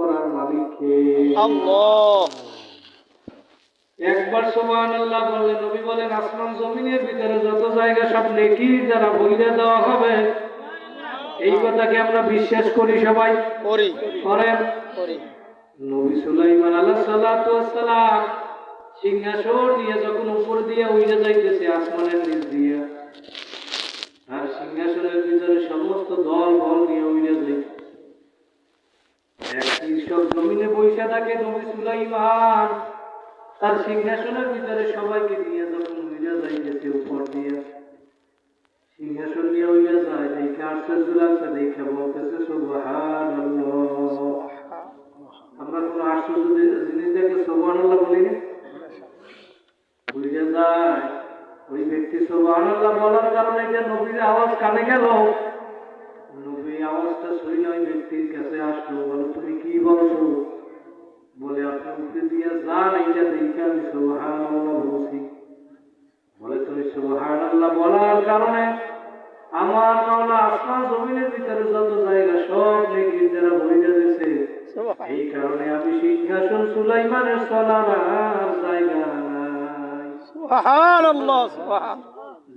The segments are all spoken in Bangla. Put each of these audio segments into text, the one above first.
করার মালিক কে আল্লাহ। একবার সুবহান আল্লাহ বললেন নবী বলেন আসমান জমিনের ভিতরে যত জায়গা সব নেকি যারা বইলে দেওয়া হবে। এই কথাকে আমরা বিশ্বাস করি সবাই। করি। করেন? করি। নবী সুলাইমান আলাইহিস সালাতু ওয়াসসালাম সিংহাসন নিয়ে যখন উপর দিয়ে যাইতেছে আসমানের নিচ দিয়ে আর সিংহাসনের ভিতরে সমস্ত দল বল নিয়ে উড়ে যাইতেছে। সব জমিনে বসে থাকে নবী সুলাইমান। তার সিংহাসনের ভিতরে সবাইকে নিয়ে যখন উড়ে যাইতেছে, উপর দিয়ে। সিংহাসন নিয়ে উড়ে যায়, দেখে আশ্চর্য লাগছে, দেখে বলতেছে, সুবহানাল্লাহ। আমরা কোনো আশ্চর্য জিনিস দেখলে সুবহানাল্লাহ বলি বুঝে যায়, ওই ব্যক্তি সুবহানাল্লাহ বলার কারণে যে নবীর আওয়াজ কানে গেল? আওয়াজটা শুনে ওই ব্যক্তির কাছে আসলো বলে তুমি কি বলছো? বলে আপনি উপরে দিয়ে যান এইটা দেখে আমি সুবহানাল্লাহ বলছি। বলে তুমি সুবহানাল্লাহ বলার কারণে আমার মাওলা আসমান জমিনের ভিতরে যত জায়গা সব নেকির দ্বারা বইয়া দিয়েছে এই কারণে আমি সিংহাসন সুলাইমানের চলার আর জায়গা নাই। সুবহানাল্লাহ সুবহান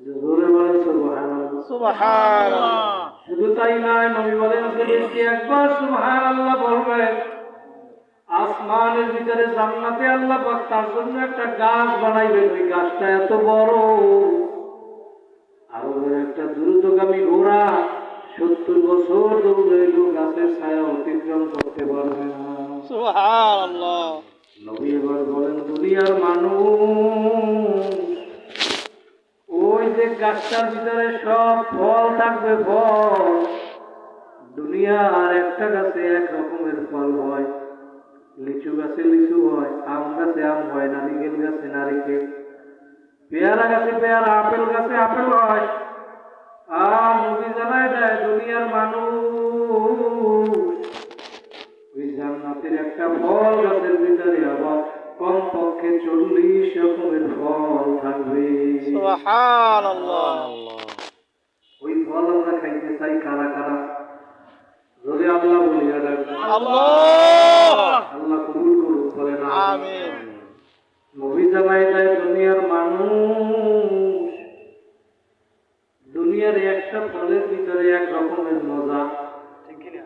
জোরে বলেন সুবহানাল্লাহ। সুবহানাল্লাহ। শুধু তাই নয় নবী বলেন ব্যক্তি একবার সুবহানাল্লাহ বলবে আসমানের ভিতরে জান্নাতে আল্লাহ পাক তার জন্য একটা গাছ বানাইবেন। ওই গাছটা এত বড়। আর ওর একটা দ্রুতগামী ঘোড়া সত্তর বছর দৌড়াইল গাছের ছায়া অতিক্রম করতে পারবে না। সুবহানাল্লাহ। নবী এবার বলেন দুনিয়ার মানুষ যে গাছটার ভিতরে সব ফল থাকবে, ফল। দুনিয়ার একটা গাছে এক রকমের ফল হয়। লিচু গাছে লিচু হয়, আম গাছে আম হয়, নারিকেল গাছে নারিকেল। পেয়ারা গাছে পেয়ারা, আপেল গাছে আপেল হয়। আর নবী জানায় দেয়, দুনিয়ার মানুষ ওই জান্নাতের একটা ফল গাছের ভিতরে আবার কমপক্ষে চল্লিশ রকমের ফল থাকবে। ওই ফল আমরা খাইতে চাই কারা কারা? যদি আল্লাহ বলিয়া রাখবে আল্লাহ। কবুল করুক বলে না নবী জানাই দেয় দুনিয়ার মানুষ। দুনিয়ার একটা ফলের ভিতরে এক রকমের মজা। ঠিক কিনা?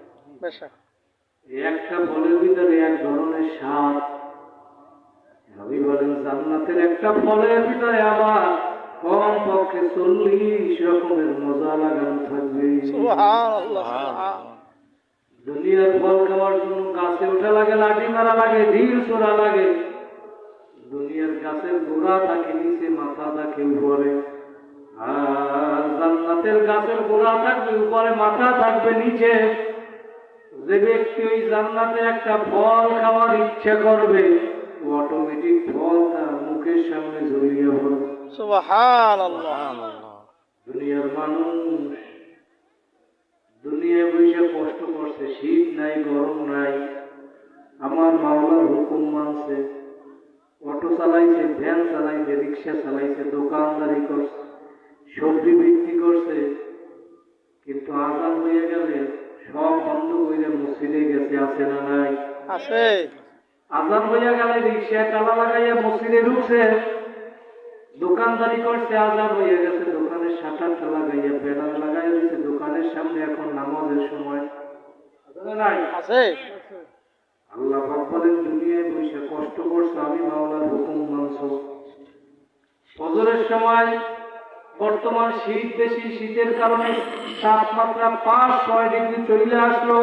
একটা ফলের ভিতরে এক ধরনের স্বাদ। নবী বলেন জান্নাতের একটা ফলের ভিতরে আবার কম পক্ষে চল্লিশ রকমের মজা লাগানো থাকবে। দুনিয়ার ফল খাওয়ার জন্য গাছে ওঠা লাগে লাঠি মারা লাগে ঢিল ছোড়া লাগে। দুনিয়ার গাছের গোড়া থাকে নিচে মাথা থাকে উপরে। আর জান্নাতের গাছের গোড়া থাকবে উপরে মাথা থাকবে নিচে। যে ব্যক্তি ওই জান্নাতে একটা ফল খাওয়ার ইচ্ছে করবে অটোমেটিক ফল তার মুখের সামনে ঝুলিয়ে দুনিয়ার মানুষ দুনিয়ায় বসে কষ্ট করছে শীত নাই গরম নাই। আমার মাওলার হুকুম মানছে অটো চালাইছে ভ্যান চালাইছে রিক্সা চালাইছে দোকানদারি করছে সবজি বিক্রি করছে। কিন্তু আজান হয়ে গেলে সব বন্ধ করে মসজিদে গেছে আছে না নাই? আছে। আজান হইয়া গেলে রিক্সা তালা লাগাইয়া মসজিদে ঢুকছে। দোকানদারি করছে আজান হইয়া গেছে দোকানের শাটারটা লাগাইয়া ব্যানার লাগাইয়া দিচ্ছে দোকানের সামনে এখন নামাজের সময়। আছে আল্লাহ বলেন দুনিয়ায় বসে কষ্ট করছ আমি মাওলার হুকুম মানছো। ফজরের সময় বর্তমান শীত বেশি শীতের কারণে তাপমাত্রা পাঁচ ছয় ডিগ্রি চলে আসলো।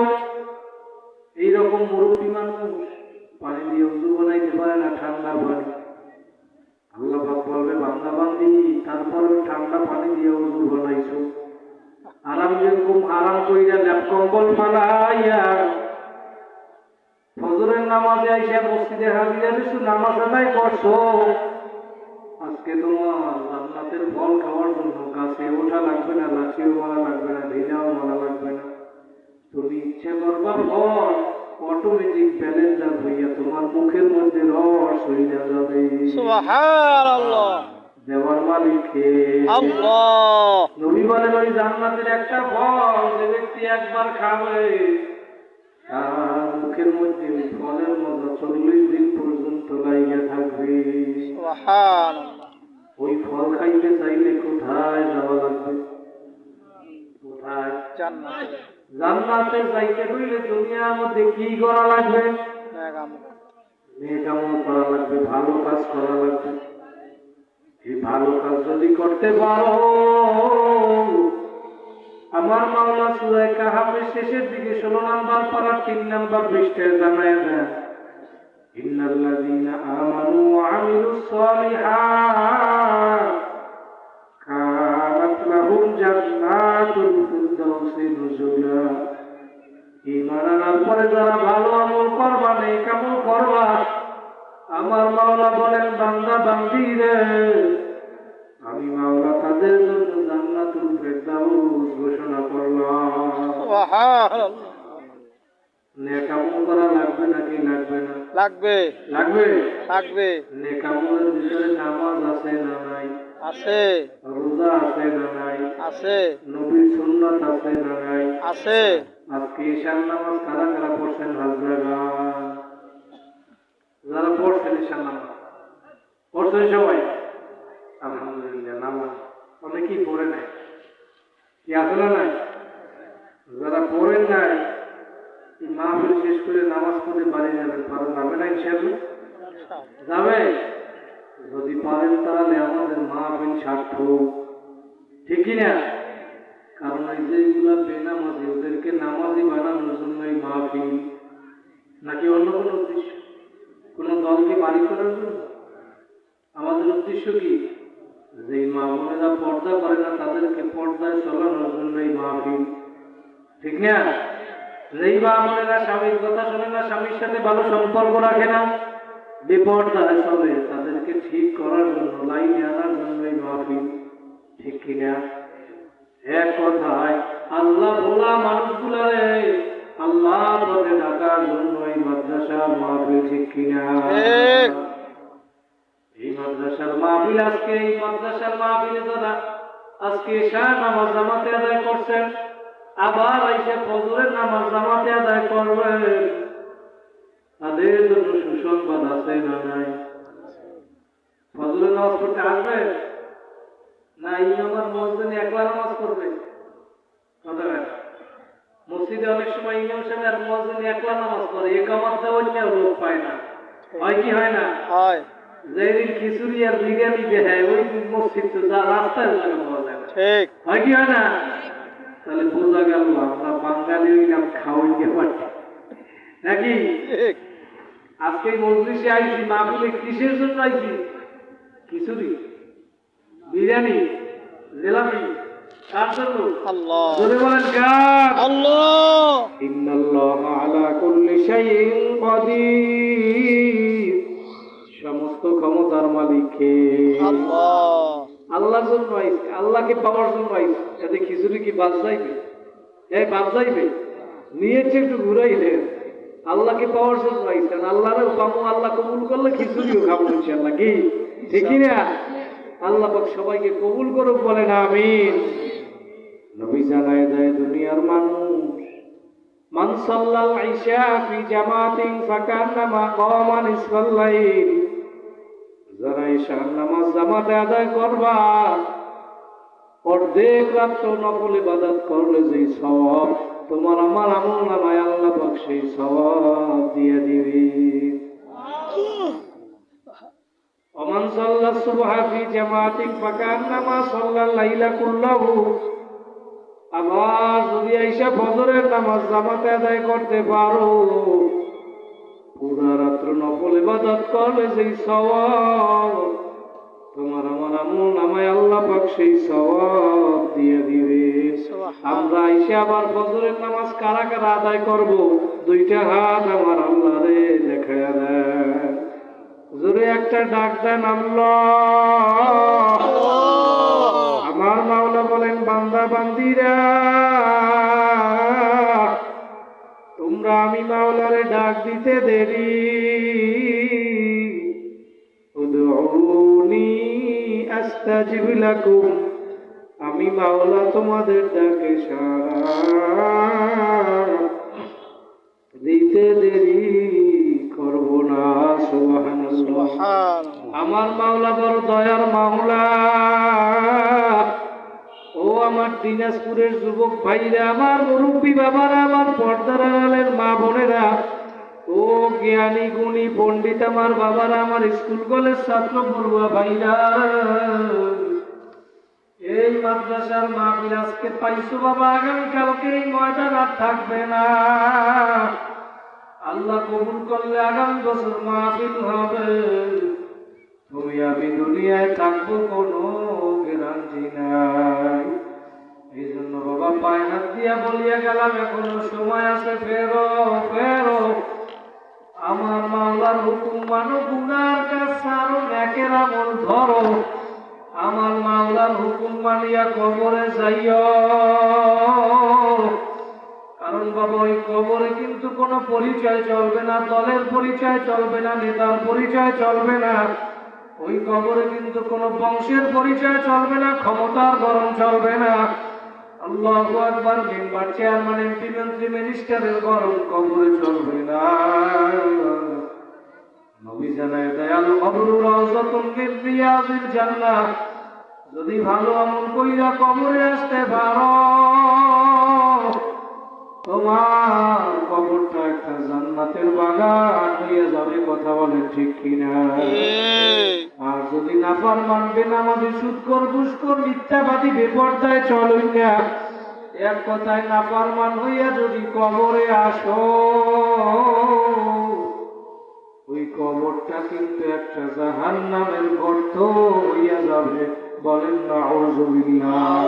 এইরকম পারে না, ঠান্ডা পানি আল্লাহ বলবে, বান্দা, বান্দি, তারপরে ঠান্ডা পানি দিয়ে উজু বানাইছো। যেরকম আরাম কইরা ল্যাপ কম্বল বানাইয়া ফজরের নামাজে আইসা মসজিদে হাজিরা নামাজ আদায় করছ। আজকে তোমার জান্নাতের ফল খাওয়ার জন্য গাছে ওঠা লাগবে না, লাঠিও মারা লাগবে না, ঢিলাও মারা লাগবে না। তুমি ইচ্ছে করবা ফল। অটোমেটিক ব্যালেন্সার হইয়া তোমার মুখের মধ্যে রস হইয়া যাবে। সুবহানাল্লাহ। দেওয়ার মালিককে। আল্লাহ। নবী বলেন ওই জান্নাতের একটা ফল যে ব্যক্তি একবার খাবে তার মুখে নাকের মধ্যে ওই ফলের মজা চল্লিশ দিন পর্যন্ত লাইগে থাকবে। ওই ফল খাইতে চাইলে কোথায় যাওয়া লাগবে? কোথায়? জান্নাত। জান্নাতে যাইতে হইলে দুনিয়ার মধ্যে কি করা লাগবে? ভালো কাজ করা লাগবে। এই ভালো কাজ যদি করতে পারো? আমার শেষের দিকে ষোলো নাম্বার তিন নাম্বার পৃষ্ঠায় জানায় দেন জান্নাতুল ফিরদাউসি আনার পরে যারা ভালো আমল করবা নেই কামল করবা আমার মাওলা বলেন বান্দা বান্দি রে আমি মাওলা তাদের জন্য জান্নাতুল ফেরদাউস ঘোষণা করলাম। নেকামল করা লাগবে। নাকি লাগবে না লাগবে। লাগবে। লাগবে নেকামলের ভিতরে নামাজ আছে না নাই? আছে। রোজা আছে না নাই? আছে। নবীর সুন্নাত আছে না নাই? আছে। আজকে ঈশান নামাজ কারা কারা পড়ছেন হাজরা যারা পড়ছেন ঈশান নামাজ। পড়ছেন সবাই? আলহামদুলিল্লাহ নামাজ অনেকেই পড়ে নাই। কি আছে না নাই? যারা পড়েন নাই মাহফিল শেষ করে নামাজ পড়ে বাড়ি যাবেন পারো যাবে না হিসাবে যাবে? যদি পারেন তাহলে আমাদের মাহফিল সার্থক ঠিকই না? কারণ এই যে এগুলা বেনামাজি, ওদেরকে নামাজি বানানোর জন্য এই মাহফিল। নাকি অন্য কোনো উদ্দেশ্য? কোনো দলকে বাড়ি করার জন্য? আমাদের উদ্দেশ্য কি? যে মা বোনেরা পর্দা করে না, তাদেরকে পর্দায় চলানোর জন্য এই মাহফিল। ঠিক না? যেই মা বোনেরা স্বামীর কথা শোনে না, স্বামীর সাথে ভালো সম্পর্ক রাখে না বিপর্দায় চলে তাদেরকে ঠিক করার জন্য লাইনে আনার জন্য এই মাহফিল। ঠিক কিনা? এক কথায় আল্লাহ ভোলা মানুষগুলারে আল্লাহ পথে ডাকার জন্য এই মাদ্রাসার মাহফিল ঠিক কিনা? এই মাদ্রাসার মাহফিল আজকে এই মাদ্রাসার মাহফিলে যারা আজকে শাহ নামাজ জামাতে আদায় করছেন আবার এসে ফজরের নামাজ জামাতে আদায় করবেন তাদের জন্য সুসংবাদ আছে না নাই। ফজরের নামাজ পড়তে আসবে? না এই আমার মসজিদ একলা নামাজ পড়বে। কথা মসজিদে অনেক সময় ইমাম সাহেব আর মসজিদ একলা নামাজ পড়ে। একামত অন্য লোক পায় না। হয় কি হয় না? হয়। যেদিন খিচুড়ি আর বিরিয়ানি দেয় ওই মসজিদ তো যা রাস্তায় জায়গা পাওয়া যায় ঠিক। হয় কি হয় না? তাহলে বোঝা গেল আমরা বাঙালি হইলাম খাওয়াইতে পারি। নাকি? ঠিক। আজকে মজলিসে আইছি মাহফিলে কিসের জন্য আইছি? খিচুড়ি বিরিয়ানি জিলাপি কার জন্য? আল্লাহ। জোরে বলেন কার? আল্লাহ। ইন্নাল্লাহ আলা কুল্লি শাইইন কাদির। সমস্ত ক্ষমতার মালিক কে আল্লাহ। আল্লাহর জন্য আইছে আল্লাহকে পাওয়ার জন্য আইছে। এতে খিচুড়ি কি বাদ যাইবে? এই বাদ যাইবে? নিয়েছে একটু ঘুরাই দেন আল্লাহকে পাওয়ার জন্য আইছেন। আল্লাহরও পাবো আল্লাহ কবুল করলে খিচুড়িও খাব কি ঠিকই না আল্লাহ সবাইকে কবুল করুক বলেন, আমিন। নবী জানায় দেয়, দুনিয়ার মানুষ, মান সাল্লাল ইশা ফি জামাতিন ফাকান্নামা কামা নিসফাল লাইল। যারা ঈশান নামাজ জামাতে আদায় করবা, অর্ধেক রাত্র নকল ইবাদত করলে যে সওয়াব তোমার আমার আমল নামায় আল্লাহ পাক সেই সওয়াব দিয়ে দিবে। ওমান সাল্লা সুবহা ফি জামাতিন ফাকান্নামা সাল্লাল লাইলা কুল্লাহু। আবার যদি আইসা ফজরের নামাজ জামাতে আদায় করতে পারো, পুরা রাত্র নকল ইবাদত করলে সেই সওয়াব তোমার আমার আমল নামায় আল্লাহ পাক সেই সওয়াব দিয়ে দিবে। আমরা আইসা আবার ফজরের নামাজ কারা কারা আদায় করব? দুইটা হাত আমার আল্লাহ রে দেন। জোরে একটা ডাক দেন আল্লাহ। আমার মাওলা বলেন, বান্দা, বান্দিরা, তোমরা আমি মাওলারে ডাক দিতে দেরি। আস্তাজিব লাকুম আমি মাওলা তোমাদের ডাকে সাড়া দিতে দেরি করব না সুবহানাল্লাহ। আমার মাওলা বড় দয়ার মাওলা। ও আমার দিনাজপুরের যুবক ভাইরা আমার মুরব্বী বাবারা আমার পর্দার আড়ালের মা বোনেরা জ্ঞানী, গুণী পণ্ডিত আমার বাবারা, আমার স্কুল, কলেজ, ছাত্র, পড়ুয়া ভাইরা। এই মাদ্রাসার মাহফিল আজকে পাইছো বাবা আগামীকালকে এই ময়দান আর থাকবে না। আল্লাহ কবুল করলে আগামী বছর মাহফিল হবে। তুমি আমি দুনিয়ায় থাকব, কোনো গ্যারান্টি নাই। এই জন্য বাবা পায়ে হাত দিয়া বলিয়া গেলাম, এখনও সময় আছে, ফেরো ফেরো। আমার মাওলার হুকুম মানো, গুনার কাজ সারো আমল ধরো। আমার মাওলার হুকুম মানিয়া কবরে যাইও। কারণ বাবা, ওই কবরে কিন্তু কোনো পরিচয় চলবে না, দলের পরিচয় চলবে না, নেতার পরিচয় চলবে না। ওই কবরে কিন্তু কোনো বংশের পরিচয় চলবে না, ক্ষমতার গরম চলবে না। আল্লাহ আকবার, মেম্বার চেয়ারম্যান, এমপি, মন্ত্রী, মিনিস্টারের গরম কবরে চলবে না। নবী জানায়, দয়াল কবরুর রওজাতুন রিয়াজিল জান্নাহ। যদি ভালো আমল কইরা কবরে আসতে পারো তোমার কবরটা একটা জান্নাতের বাগান হইয়া যাবে কথা বলেন ঠিক কিনা? আর যদি নাফার মানবে না আমাদের সুৎকর দুষ্কর মিথ্যাবাদী বেপর্দায় চলই না। এক কথায় নাফার মান হইয়া যদি কবরে আসো ওই কবরটা কিন্তু একটা জাহান নামের গর্ত হইয়া যাবে। বলেন না আউযুবিল্লাহ।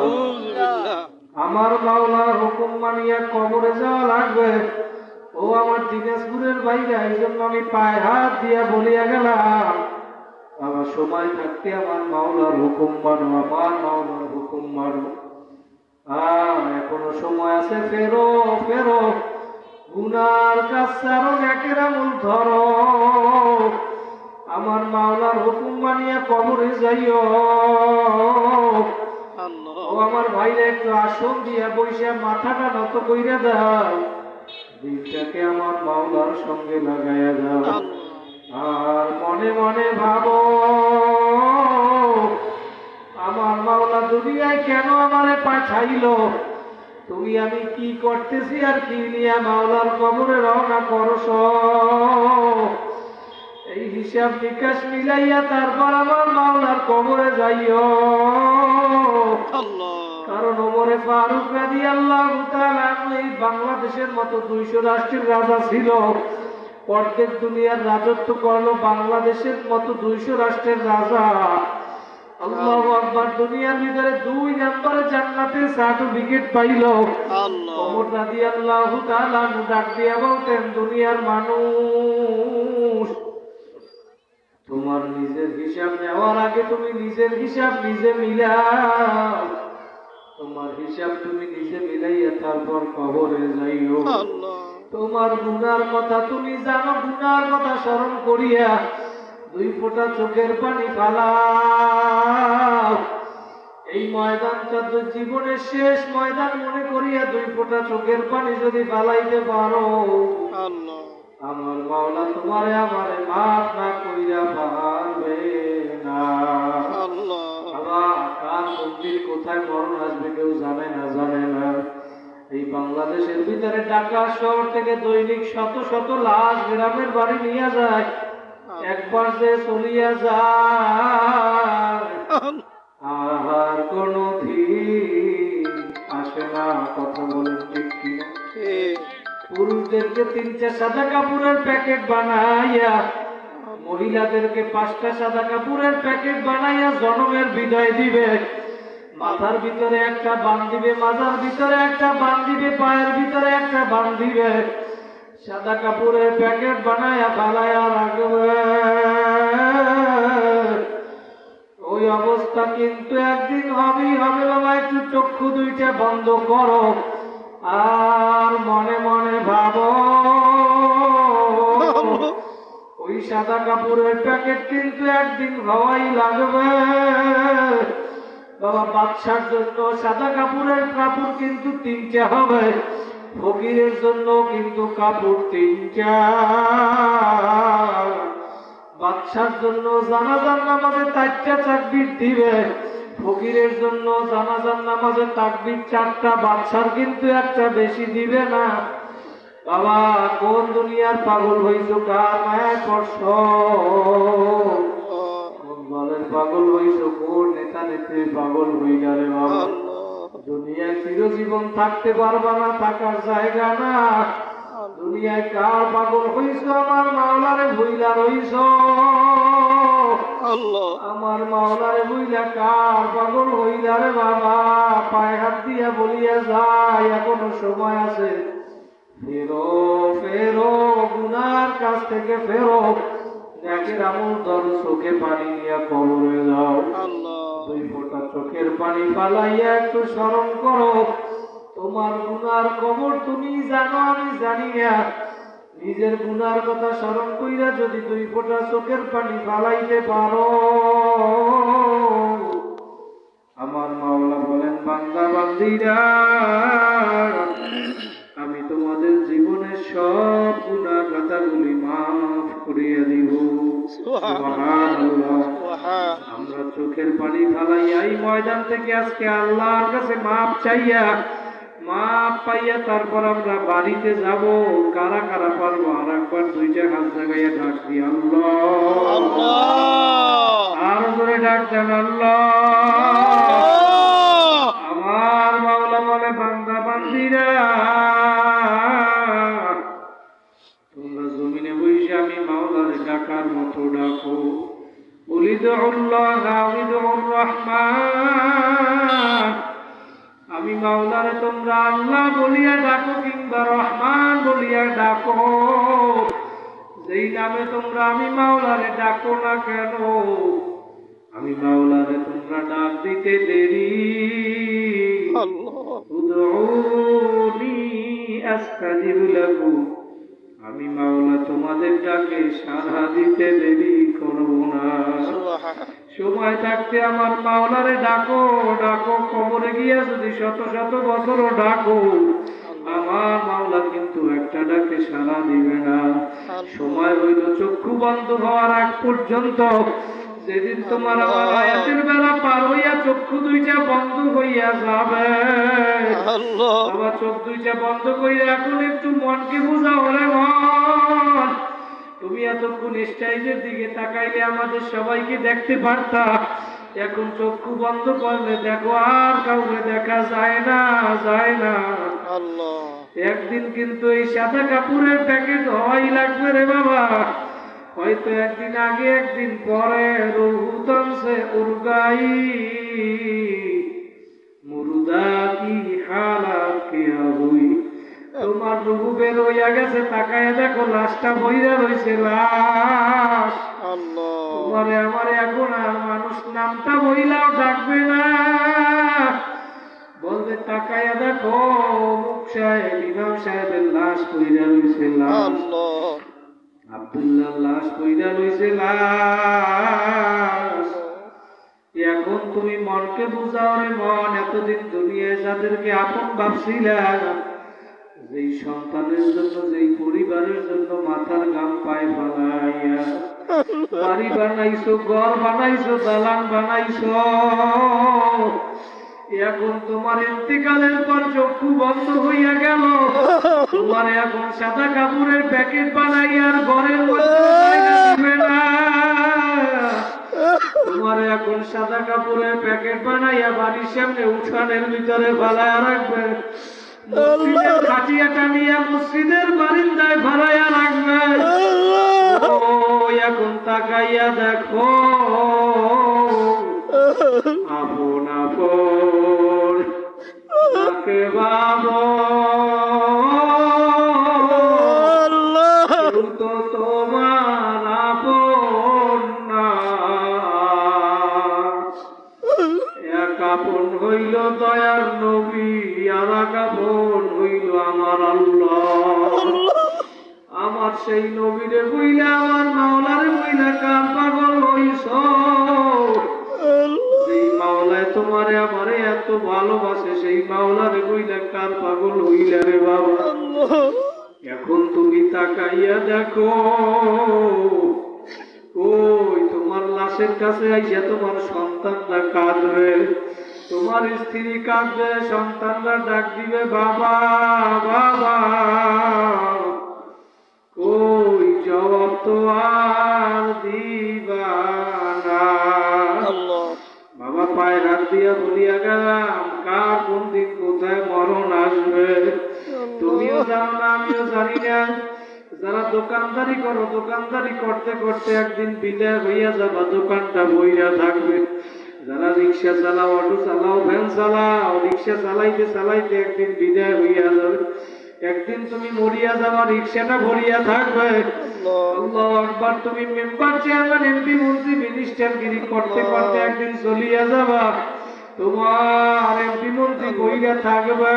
আমার মাওলার হুকুম মানিয়া কবরে যাওয়া লাগবে। ও আমার দিনাজপুরের বাইরে, এই জন্য আমি পায়ে হাত দিয়া বলিয়া গেলাম। আমার সময় থাকতে আমার মাওলার হুকুম মানো, আমার মাওলার হুকুম মানো। এখনও সময় আছে, ফেরো ফেরো। গুনার কাজ ছাড়ো একের আমল ধরো। আমার মাওলার হুকুম মানিয়া কবরে যাইও। ও আমার ভাইরা, একটু আসন দিয়া বইসা মাথাটা নত কইরা দাও দিলটাকে আমার মাওলার সঙ্গে লাগাইয়া দাও। আর মনে মনে ভাবো, আমার মাওলা দুনিয়ায় কেন আমারে পাঠাইলো? তুমি আমি কি করতেছি আর কি নিয়ে মাওলার কবরে রওনা করস এই হিসাব নিকাশ মিলাইয়া তারপর আমার মাওলার কবরে যাইও। কারণ ওমরে ফারুক রাজি আল্লাহ এই বাংলাদেশের মতো দুইশো রাষ্ট্রের রাজা ছিল। অর্ধেক দুনিয়ার রাজত্ব করল বাংলাদেশের মতো দুইশো রাষ্ট্রের রাজা। আল্লাহ আকবার দুনিয়ার ভিতরে দুই নম্বরে জান্নাতে সার্টিফিকেট পাইল। আল্লাহ। ওমর রাজি আল্লাহ ডাক দিয়া বলতেন দুনিয়ার মানুষ হিসাব নেওয়ার আগে তুমি নিজের হিসাব নিজে মিলাও। তোমার হিসাব তুমি নিজে মিলাইয়া তারপর কবরে যাইও। তোমার গুনার কথা তুমি জানো গুনার কথা স্মরণ করিয়া দুই ফোঁটা চোখের পানি ফালাও। এই ময়দানটা তো জীবনের শেষ ময়দান মনে করিয়া দুই ফোঁটা চোখের পানি যদি ফালাইতে পারো। আমার মাওলা তোমারে আমারে মাফ না কইরা পারবে। কোথায় মরণ আসবে কেউ জানে না জানে না। এই বাংলাদেশের ভিতরে ঢাকা শহর থেকে দৈনিক শত শত লাশ গ্রামের বাড়ি নিয়ে যায়। একবার যে চলিয়া যায় আর কোনো দিন আসে না। কথা বলেন ঠিক কিনা? পুরুষদেরকে তিনটা সাদা কাপড়ের প্যাকেট বানাইয়া মহিলাদেরকে পাঁচটা সাদা কাপড়ের প্যাকেট বানাইয়া জনমের বিদায় দিবে। মাথার ভিতরে একটা বান দিবে মাথার ভিতরে একটা বান দিবে, পায়ের ভিতরে একটা বান দিবে। সাদা কাপড়ের প্যাকেট বানাইয়া ফালাইয়া রাখবে। ওই অবস্থা কিন্তু একদিন হবেই হবে বাবা, একটু চক্ষু দুইটা বন্ধ করো। আর মনে মনে ভাবো ওই সাদা কাপড়ের প্যাকেট কিন্তু একদিন হওয়াই লাগবে। বাবা বাচ্চার জন্য সাদা কাপড়ের কাপড় কিন্তু তিনটে হবে। ফকিরের জন্য কিন্তু কাপড় তিনটা। বাচ্চার জন্য জানাজার নামাজে চারটা চাকবির দিবে। ফকিরের জন্য জানাজার নামাজে তাকবির চারটা বাচ্চার কিন্তু একটা বেশি দিবে না। বাবা কোন দুনিয়ার পাগল হইছ? কার মায়ায় পড়ছ কোন দলের পাগল হইছ? কোন নেতা নেত্রী পাগল হই গেলে বাবা? দুনিয়ায় চিরজীবন থাকতে পারবা না থাকার জায়গা না। দুনিয়ায় কার পাগল হইছ? আমার মাওলারে ভুইলা রইছ। আমার মাওলারে ভুইলা কার পাগল হইলা রে বাবা? পায়ে হাত দিয়া বলিয়া যায় এখনও সময় আছে। ফেরো ফেরো গুনার কাছ থেকে ফেরো। দেখের আমল ধর চোখে পানি নিয়ে কবরে যাও। দুই ফোঁটা চোখের পানি পালাইয়া একটু স্মরণ করো। তোমার গুনার খবর তুমি জানো আমি জানি না। নিজের গুনার কথা স্মরণ কইরা যদি দুই ফোঁটা চোখের পানি পালাইতে পারো। আমার মাওলা বলেন বান্দা বান্দিরা। সব গুনার কথাগুলি মাফ করিয়া দিব। আমরা চোখের পানি ফালাইয়া এই ময়দান থেকে আজকে আল্লাহর কাছে মাপ চাইয়া মাপ পাইয়া তারপর আমরা বাড়িতে যাব। কারা কারা পারব আর একবার দুইটা হাত জাগাইয়া ডাক দি আল্লাহ। আল্লাহ। আরও জোরে ডাক দেন আল্লাহ। রহমান। আমি মাওলারে তোমরা আল্লাহ বলিয়া ডাকো কিংবা রহমান বলিয়া ডাকো। যেই নামে তোমরা আমি মাওলারে ডাকো না কেন? আমি মাওলারে তোমরা ডাক দিতে দেরি। আমি মাওলা তোমাদের ডাকে সাড়া দিতে দেরি করব না। সময় থাকতে আমার মাওলারে ডাকো ডাকো কবরে গিয়া যদি শত শত বছরও ডাকো আমার মাওলা কিন্তু একটা ডাকে সাড়া দিবে না। সময় হইল চক্ষু বন্ধ হওয়ার আগ পর্যন্ত যেদিন তোমার আমার আয়াতের বেলা পার হইয়া চক্ষু দুইটা বন্ধ হইয়া যাবে। আমার চোখ দুইটা বন্ধ কইরা এখন একটু মনকে বুঝাও রে মন। তুমি এতক্ষণ স্টাইলের দিকে তাকাইলে আমাদের সবাইকে দেখতে পারতা। এখন চক্ষু বন্ধ করলে দেখো আর কাউকে দেখা যায় না যায় না। একদিন কিন্তু এই সাদা কাপড়ের প্যাকেট হওয়াই লাগবে রে বাবা। হয়তো একদিন আগে একদিন পরে রহুতংসে উর্গাই মুরুদা কি হালাত কিয়া হুই? তোমার রুহু বের হইয়া গেছে তাকায় দেখো লাশটা বইরা রইছে লাশ। তোমারে আমারে এখন আর মানুষ নামটা বইলাও ডাকবে না। বলবে তাকায়া দেখো মুখ সাহেব ইমাম সাহেবের লাশ রইছে লাশ। আব্দুল্লাহ লাশ রইছে লাশ। এখন তুমি মনকে বুঝাও রে মন এতদিন দুনিয়ায় যাদেরকে আপন ভাবছিলা যেই সন্তানের জন্য, যেই পরিবারের জন্য মাথার গাম পায়ে ফালাইয়া বাড়ি বানাইছো, ঘর বানাইছো, দালান বানাইছো, এখন তোমার ইন্তেকালের পর চক্ষু বন্ধ হইয়া গেল। তোমার এখন সাদা কাপড়ের প্যাকেট বানাইয়ার ঘরের মধ্যে তোমার এখন সাদা কাপড়ের প্যাকেট বানাইয়া বাড়ির সামনে উঠানের ভিতরে ফালাইয়া রাখবে। মসজিদের খাটিয়া টানিয়া মসজিদের বারিন্দায় ভাড়াইয়া রাখবে ও এখন তাকাইয়া দেখো। আপন আপন তাকে বাবো আমার আল্লাহ। আমার সেই নবীরে বইলা আমার মাওলারে বইলা কার পাগল হইছ? যেই মাওলায় তোমারে আমারে এত ভালোবাসে সেই মাওলারে কইলা কার পাগল হইলা রে বাবা? এখন তুমি তাকাইয়া দেখো ওই তোমার লাশের কাছে আইসা তোমার সন্তানরা কাঁদবে। তোমার স্ত্রী কাঁদবে সন্তানরা ডাক দিবে বাবা বাবা। ওই জবাব তো আর দিবা বাবা পায়ে হাত দিয়া বলিয়া গেলাম কার কোন দিন কোথায় মরণ আসবে? তুমিও জানো না আমিও জানি না। যারা দোকানদারি করো দোকানদারি করতে করতে একদিন বিদায় হইয়া যাবা দোকানটা বইয়া থাকবে। যারা রিক্সা চালাও, অটো চালাও, ভ্যান চালাও, রিক্সা চালাইতে চালাইতে একদিন বিদায় হইয়া যাবে। একদিন তুমি মরিয়া যাবা, রিক্সাটা ভরিয়া থাকবে। আকবার, তুমি মেম্বার চেয়ারম্যান, এমপি, মন্ত্রী, মিনিস্টার, গিরি করতে করতে একদিন চলিয়া যাবা। তোমার এমপি, মন্ত্রী বইরা থাকবে।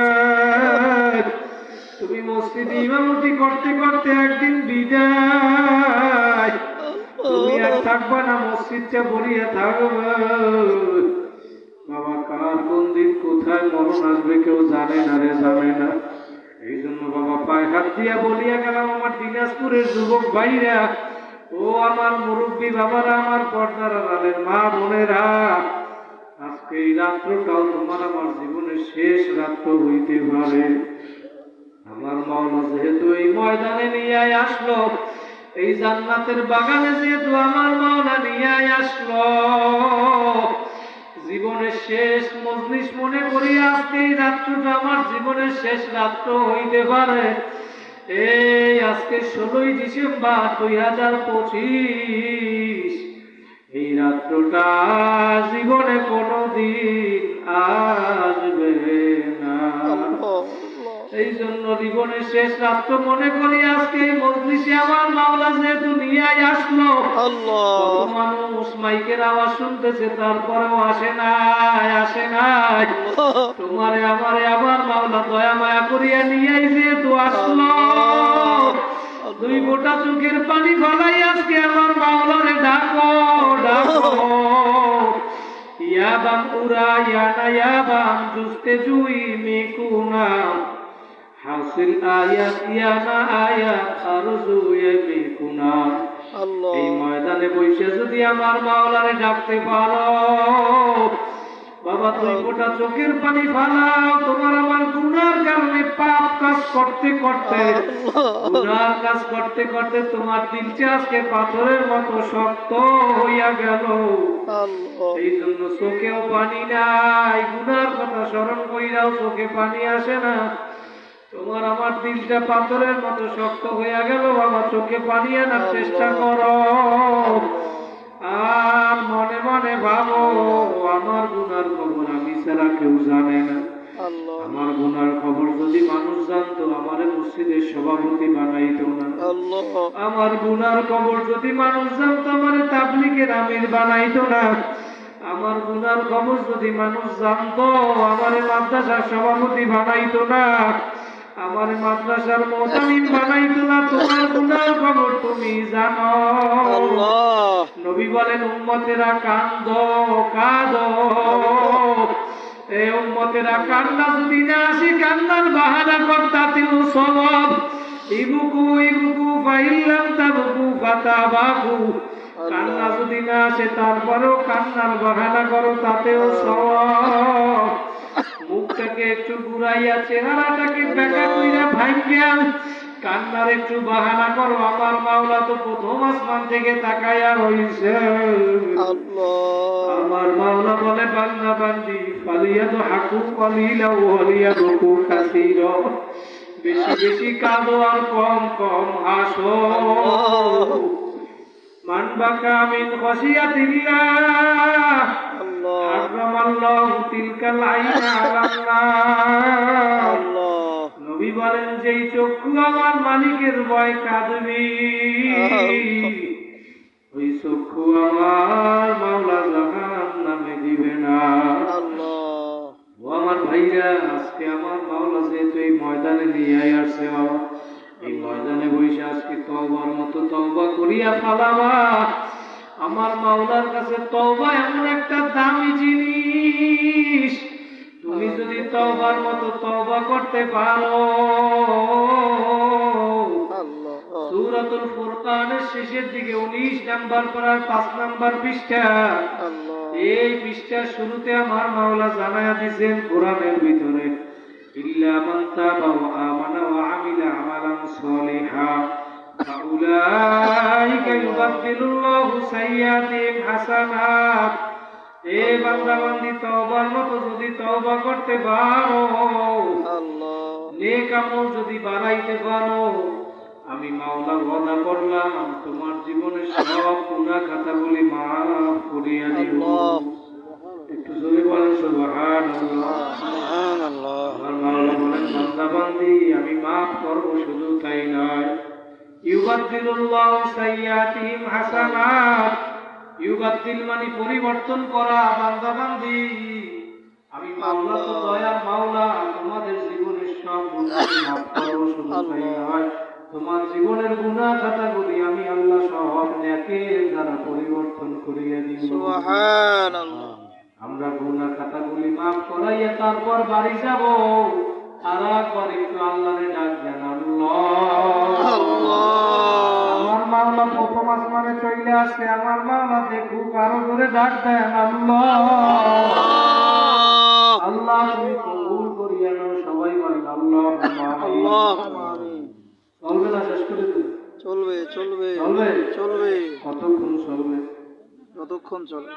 তুমি মসজিদে ইমামতি করতে করতে একদিন বিদায়। তুমি আর থাকবা না মসজিদটা ভরিয়া থাকবে। বাবা কার কোন দিন কোথায় মরণ আসবে কেউ জানে না রে জানে না। এই জন্য বাবা পায়ে হাত দিয়া বলিয়া গেলাম আমার দিনাজপুরের যুবক ভাইরা ও আমার মুরব্বী বাবারা আমার পর্দার আড়ালের মা বোনেরা আজকে এই রাত্রটাও তোমার আমার জীবনের শেষ রাত্র হইতে পারে। আমার মাওলা যেহেতু এই ময়দানে নিয়ে আসলো এই জান্নাতের বাগানে যেহেতু আমার মাওলা নিয়ে আসলো, জীবনের শেষ মজলিস মনে করি আজকে এই রাত্রটা আমার জীবনের শেষ রাত্র হইতে পারে। এই আজকে ষোলোই ডিসেম্বর দুই হাজার পঁচিশ। এই রাত্রটা জীবনে কোনোদিন আসবে না। এই জন্য জীবনের শেষ রাত্র মনে করি আজকে মজলিসে আমার মাওলা যেহেতু নিয়ে আসলো মানুষ মাইকের আওয়াজ শুনতেছে তারপরেও আসে নাই আসে নাই। তোমারে আমারে আবার মাওলা দয়া মায়া করিয়া নিয়ে যেহেতু আসলো। দুই গোটা চোখের পানি ফলাই আজকে আমার মাওলারে ডাকো ডাকো। ইয়াবাম উরা ইয়ানা ইয়াবাম জুস্তে জুই মেকুনা হাসিল আয়াত ইয়ানা আয়াত আরজু মেকুনা এই ময়দানে বসে যদি আমার মাওলারে ডাকতে পারো বাবা তুই গোটা চোখের পানি ফালাও তোমার আমার গুনার কারণে পাপ কাজ করতে করতে গুনার কাজ করতে করতে তোমার দিলটা আজকে পাথরের মতো শক্ত হইয়া গেল। এই জন্য চোখেও পানি নাই গুনার কথা স্মরণ কইরাও চোখে পানি আসে না। তোমার আমার দিলটা পাথরের মতো শক্ত হইয়া গেল বাবা চোখে পানি আনার চেষ্টা করো। আর মনে মনে ভাবো আমার গুনার খবর আমি ছাড়া কেউ জানে না। আমার গুনার খবর যদি মানুষ জানতো আমারে মসজিদের সভাপতি বানাইতো না। আমার গুনার খবর যদি মানুষ জানতো আমারে তাবলিগের আমির বানাইতো না। আমার গুনার খবর যদি মানুষ জানতো আমারে মাদ্রাসার সভাপতি বানাইতো না। আমার মাদ্রাসার মোতামিম বানাইতো না তোমার গুনার খবর তুমি জানো। নবী বলেন উম্মতেরা কান্দ কাঁদ। এ উম্মতেরা কান্না যদি না আসি কান্নার বাহানা করতাতিল সওয়াব। ইবুকু ইবুকু ফাইল্লাম তাবুকু ফাতাবাকু। কান্না যদি না আসে তারপরেও কান্নার বাহানা করো তাতেও সওয়াব। মুখটাকে একটু ঘুরাইয়া চেহারাটাকে বেকা কইরা ভাঙ্গিয়া কান্নার একটু বাহানা করো। আমার মাওলা তো প্রথম আসমান থেকে তাকাইয়া রইছে। আমার মাওলা বলে বান্দা বান্দি ফালিয়া তো হাকু কলিলা ওলিয়া রুকু কাসির বেশি বেশি কাঁদো আর কম কম হাসো। মান বাকা মিন নবী বলেন যেই চক্ষু আমার মালিকের ভয় কাঁদবি ওই চক্ষু আমার মাওলা জাহান নামে দিবে না আমার ভাইরা আজকে আমার মাওলা যেহেতু এই ময়দানে নিয়ে আসছে বাবা এই ময়দানে বসে আজকে তওবার মতো তওবা করিয়া ফালাবা আমার মাওলার কাছে তওবা এমন একটা দামি জিনিস। তুমি যদি তওবার মতো তওবা করতে পারো। সূরাতুল ফুরকানের শেষের দিকে 19 নাম্বার পড়ার 5 নাম্বার পৃষ্ঠা। এই পৃষ্ঠার শুরুতে আমার মাওলা জানায়া দিয়েছেন কোরআনের ভিতরে ইল্লা মান তাবা ওয়া আমানা ওয়া আমিলা আমালান সলিহা। ফাউলাইকা ইউবাদদিলুল্লাহু সাইয়্যাতিহিম হাসানাত। এ বান্দা বান্দি তওবার মতো যদি তওবা করতে পারো আল্লাহ। নেক আমল যদি বাড়াইতে পারো আমি মাওলা ওয়াদা করলাম তোমার জীবনের সব গুনাহ খাতাগুলি মাফ করিয়া দিব একটু জোরে বলেন সুবহানাল্লাহ। সুবহানাল্লাহ। আমার মাওলা বলেন বান্দা বান্দি আমি মাফ করব শুধু তাই নয়। ইউবাদদিলুল্লাহু সাইয়্যাতিহিম হাসানাত ইউবাদদিল মানে পরিবর্তন করা বান্দা বান্দি আমি মাওলা তো দয়ার মাওলা তোমাদের জীবনের সব গুনাহ মাফ করব তোমার জীবনের গুনাহ খাতাগুলি আমি আল্লাহ সব নেকের দ্বারা পরিবর্তন করিয়া দিব। সুবহানাল্লাহ। আমরা গুনা খাতাগুলি মাফ করাইয়া তারপর বাড়ি যাব। আর একবার একটু আল্লাহরে ডাক দেন আমার মাওলা প্রথম আসমানে চলে আসে আমার মাওলা দেখুক আরও করে ডাক দেন আল্লাহ। আল্লাহ। তুমি কবুল করিয়া নাও সবাই বলেন আল্লাহ আল্লাহ চলবে না শেষ করে চলবে চলবে চলবে? চলবে। কতক্ষণ চলবে? যতক্ষণ চলে